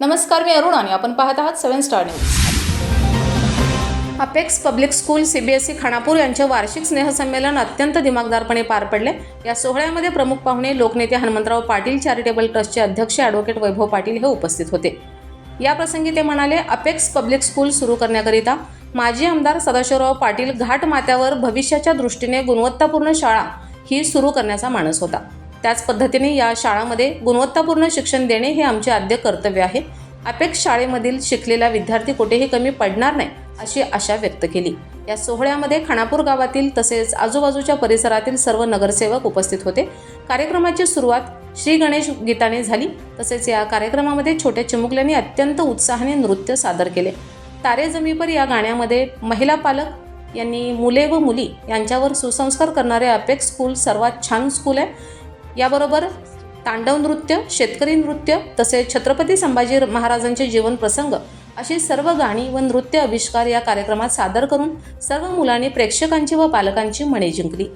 नमस्कार मी अरुण आणि आपण पाहत आहात seven star news. Apex public school CBSE Khanapur यांचे वार्षिक स्नेहसंमेलन अत्यंत दिमागदारपणे पार पडले. या सोहळ्यामध्ये प्रमुख पाहुणे लोकनेते हनुमंतराव पाटील चॅरिटेबल ट्रस्टचे अध्यक्ष ॲडव्होकेट वैभव पाटील हे उपस्थित होते. या प्रसंगी ते म्हणाले अपेक्स पब्लिक स्कूल सुरू करण्याकरिता माजी आमदार सदाशिवराव पाटील घाट माथ्यावर भविष्याच्या दृष्टीने गुणवत्तापूर्ण शाळा ही सुरू करण्याचा मानस होता. त्याच पद्धतीने या शाळांमध्ये गुणवत्तापूर्ण शिक्षण देणे हे आमचे आद्य कर्तव्य आहे. अपेक्स शाळेमधील शिकलेला विद्यार्थी कुठेही कमी पडणार नाही अशी आशा व्यक्त केली. या सोहळ्यामध्ये खानापूर गावातील तसेच आजूबाजूच्या परिसरातील सर्व नगरसेवक उपस्थित होते. कार्यक्रमाची सुरुवात श्री गणेश गीताने झाली. तसेच या कार्यक्रमामध्ये छोट्या चिमुकल्यांनी अत्यंत उत्साहाने नृत्य सादर केले. तारे जमीपर या गाण्यामध्ये महिला पालक यांनी मुले व मुली यांच्यावर सुसंस्कार करणारे अपेक्स स्कूल सर्वात छान स्कूल आहे. याबरोबर तांडव नृत्य शेतकरी नृत्य तसेच छत्रपती संभाजी महाराजांचे जीवन प्रसंग अशी सर्व गाणी व नृत्य आविष्कार या कार्यक्रमात सादर करून सर्व मुलांनी प्रेक्षकांची व पालकांची मने जिंकली.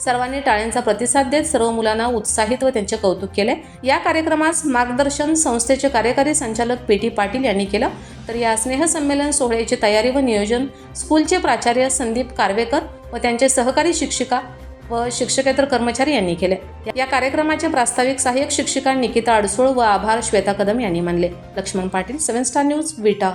सर्वांनी टाळ्यांचा प्रतिसाद देत सर्व मुलांना उत्साहित व त्यांचे कौतुक केले. या कार्यक्रमास मार्गदर्शन संस्थेचे कार्यकारी संचालक पी टी पाटील यांनी केलं. तर या स्नेहसंमेलन सोहळ्याची तयारी व नियोजन स्कूलचे प्राचार्य संदीप कारवेकर व त्यांचे सहकारी शिक्षिका व शिक्षकेतर कर्मचारी यांनी केले. या कार्यक्रमाचे प्रास्ताविक सहाय्यक शिक्षिका निकिता अडसूळ व आभार श्वेता कदम यांनी मानले. Laxman Patil seven star news Vita.